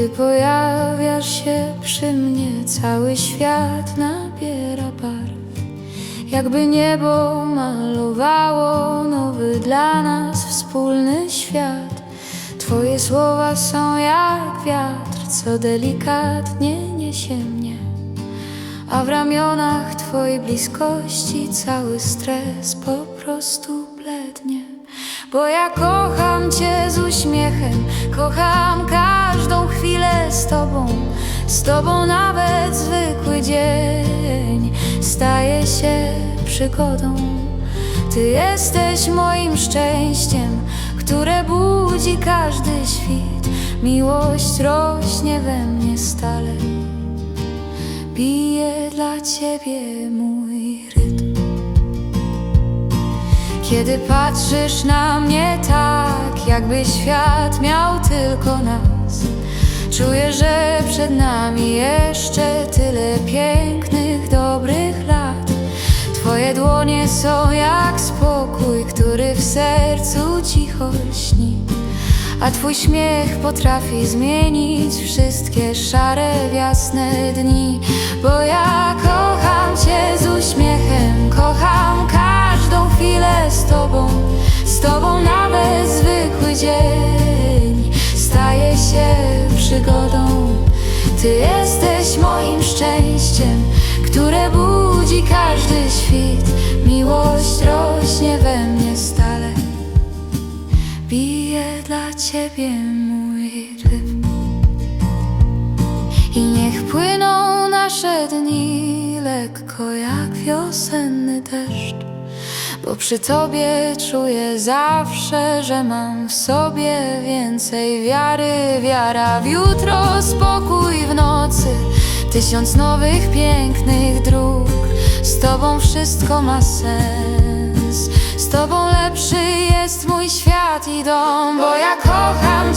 pojawiasz się przy mnie, cały świat nabiera barw. Jakby niebo malowało nowy dla nas wspólny świat. Twoje słowa są jak wiatr, co delikatnie niesie mnie. A w ramionach Twojej bliskości cały stres po prostu blednie. Bo ja kocham Cię z uśmiechem, kocham każdą chwilę z Tobą. Z Tobą nawet zwykły dzień staje się przygodą. Ty jesteś moim szczęściem, które budzi każdy świt. Miłość rośnie we mnie stale. Bije dla ciebie mój rytm. Kiedy patrzysz na mnie tak, jakby świat miał tylko nas, czuję, że przed nami jeszcze tyle pięknych, dobrych lat. Twoje dłonie są jak spokój, który w sercu cicho śni. A twój śmiech potrafi zmienić wszystkie szare w jasne dni. Bo ja kocham cię z uśmiechem, kocham każdą chwilę z tobą. Z tobą przygodą. Ty jesteś moim szczęściem, które budzi każdy świt. Miłość rośnie we mnie stale. Bije dla ciebie mój rytm I niech płyną nasze dni lekko jak wiosenny deszcz Bo przy tobie czuję zawsze, że mam w sobie więcej wiary. Wiara w jutro, spokój w nocy Tysiąc nowych pięknych dróg. Z tobą wszystko ma sens Z tobą lepszy jest mój świat i dom Bo ja kocham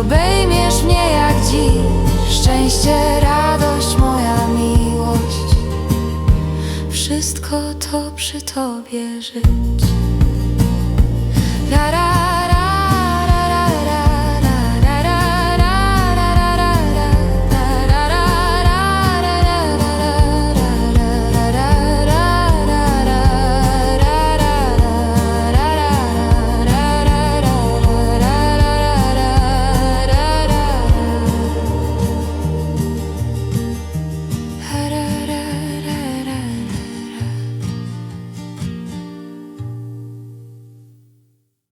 Obejmiesz mnie jak dziś. Szczęście, radość, moja miłość. Wszystko to przy tobie żyć